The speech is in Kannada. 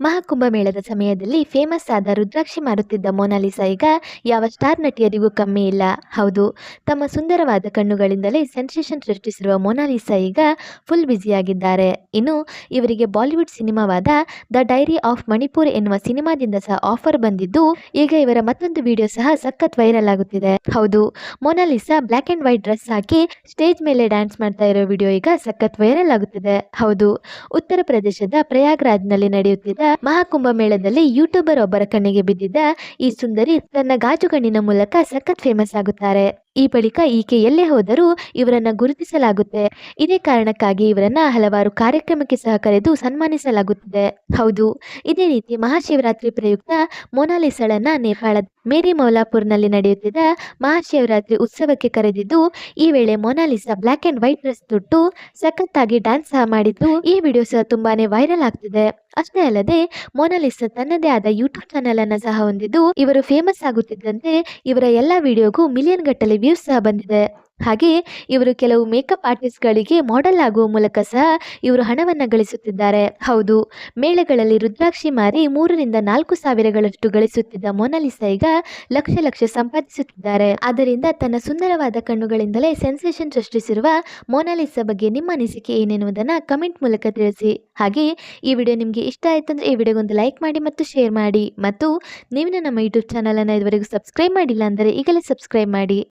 ಮಹಾಕುಂಭಮೇಳದ ಸಮಯದಲ್ಲಿ ಫೇಮಸ್ ಆದ ರುದ್ರಾಕ್ಷಿ ಮಾರುತ್ತಿದ್ದ ಮೊನಾಲಿಸಾ ಈಗ ಯಾವ ಸ್ಟಾರ್ ನಟಿಯರಿಗೂ ಕಮ್ಮಿ ಇಲ್ಲ. ಹೌದು, ತಮ್ಮ ಸುಂದರವಾದ ಕಣ್ಣುಗಳಿಂದಲೇ ಸೆನ್ಸೇಷನ್ ಸೃಷ್ಟಿಸಿರುವ ಮೊನಾಲಿಸಾ ಈಗ ಫುಲ್ ಬ್ಯುಸಿಯಾಗಿದ್ದಾರೆ ಇನ್ನು ಇವರಿಗೆ ಬಾಲಿವುಡ್ ಸಿನಿಮಾವಾದ ದ ಡೈರಿ ಆಫ್ ಮಣಿಪುರ್ ಎನ್ನುವ ಸಿನಿಮಾದಿಂದ ಸಹ ಆಫರ್ ಬಂದಿದ್ದು, ಈಗ ಇವರ ಮತ್ತೊಂದು ವಿಡಿಯೋ ಸಹ ಸಖತ್ ವೈರಲ್ ಆಗುತ್ತಿದೆ. ಹೌದು Monalisa black and white dress hockey stage ಮೇಲೆ ಡ್ಯಾನ್ಸ್ ಮಾಡ್ತಾ ಇರೋ ವಿಡಿಯೋ ಈಗ ಸಖತ್ ವೈರಲ್ ಆಗುತ್ತಿದೆ. ಹೌದು, ಉತ್ತರ ಪ್ರದೇಶದ ಪ್ರಯಾಗ್ರಾಜ್ನಲ್ಲಿ ನಡೆಯುತ್ತಿದ್ದ ಮಹಾಕುಂಭ ಮೇಳದಲ್ಲಿ ಯೂಟ್ಯೂಬರ್ ಒಬ್ಬರ ಕಣ್ಣಿಗೆ ಬಿದ್ದಿದ್ದ ಈ ಸುಂದರಿ ತನ್ನ ಗಾಜು ಕಣ್ಣಿನ ಮೂಲಕ ಸಖತ್ ಫೇಮಸ್ ಆಗುತ್ತಾರೆ. ಈ ಬಳಿಕ ಈಕೆ ಎಲ್ಲೇ ಹೋದರೂ ಇವರನ್ನ ಗುರುತಿಸಲಾಗುತ್ತೆ. ಇದೇ ಕಾರಣಕ್ಕಾಗಿ ಇವರನ್ನ ಹಲವಾರು ಕಾರ್ಯಕ್ರಮಕ್ಕೆ ಸಹ ಕರೆದು ಸನ್ಮಾನಿಸಲಾಗುತ್ತಿದೆ. ಹೌದು, ಇದೇ ರೀತಿ ಮಹಾಶಿವರಾತ್ರಿ ಪ್ರಯುಕ್ತ ಮೊನಾಲಿಸಳನ್ನ ನೇಪಾಳದ ಮೇರಿ ಮೌಲಾಪುರ್ನಲ್ಲಿ ನಡೆಯುತ್ತಿದ್ದ ಮಹಾಶಿವರಾತ್ರಿ ಉತ್ಸವಕ್ಕೆ ಕರೆದಿದ್ದು, ಈ ವೇಳೆ Monalisa black and white dress ತೊಟ್ಟು ಸಖತ್ತಾಗಿ ಡ್ಯಾನ್ಸ್ ಸಹ ಮಾಡಿದ್ದು, ಈ ವಿಡಿಯೋ ಸಹ ತುಂಬಾನೇ ವೈರಲ್ ಆಗ್ತಿದೆ. ಅಷ್ಟೇ ಅಲ್ಲದೆ, ಮೊನಾಲಿಸಾ ತನ್ನದೇ ಆದ ಯೂಟ್ಯೂಬ್ ಚಾನೆಲ್ ಅನ್ನ ಸಹ ಹೊಂದಿದ್ದು, ಇವರು ಫೇಮಸ್ ಆಗುತ್ತಿದ್ದಂತೆ ಇವರ ಎಲ್ಲ ವಿಡಿಯೋಗೂ ಮಿಲಿಯನ್ ಗಟ್ಟಲೆ ವ್ಯೂಸ್ ಸಹ ಬಂದಿದೆ. ಹಾಗೆ ಇವರು ಕೆಲವು ಮೇಕಪ್ ಆರ್ಟಿಸ್ಟ್ಗಳಿಗೆ ಮಾಡೆಲ್ ಆಗುವ ಮೂಲಕ ಸಹ ಇವರು ಹಣವನ್ನು ಗಳಿಸುತ್ತಿದ್ದಾರೆ. ಹೌದು, ಮೇಳಗಳಲ್ಲಿ ರುದ್ರಾಕ್ಷಿ ಮಾರಿ ಮೂರರಿಂದ ನಾಲ್ಕು ಸಾವಿರಗಳಷ್ಟು ಗಳಿಸುತ್ತಿದ್ದ ಮೊನಾಲಿಸಾ ಈಗ ಲಕ್ಷ ಲಕ್ಷ ಸಂಪಾದಿಸುತ್ತಿದ್ದಾರೆ. ಆದ್ದರಿಂದ ತನ್ನ ಸುಂದರವಾದ ಕಣ್ಣುಗಳಿಂದಲೇ ಸೆನ್ಸೇಷನ್ ಸೃಷ್ಟಿಸಿರುವ ಮೊನಾಲಿಸಾ ಬಗ್ಗೆ ನಿಮ್ಮ ಅನಿಸಿಕೆ ಏನೆನ್ನುವುದನ್ನು ಕಮೆಂಟ್ ಮೂಲಕ ತಿಳಿಸಿ. ಹಾಗೆ ಈ ವಿಡಿಯೋ ನಿಮಗೆ ಇಷ್ಟ ಆಯಿತು ಅಂದರೆ ಈ ವಿಡಿಯೋಗೊಂದು ಲೈಕ್ ಮಾಡಿ ಮತ್ತು ಶೇರ್ ಮಾಡಿ. ಮತ್ತು ನೀವು ನಮ್ಮ ಯೂಟ್ಯೂಬ್ ಚಾನಲನ್ನು ಇದುವರೆಗೂ ಸಬ್ಸ್ಕ್ರೈಬ್ ಮಾಡಿಲ್ಲ ಅಂದರೆ ಈಗಲೇ ಸಬ್ಸ್ಕ್ರೈಬ್ ಮಾಡಿ.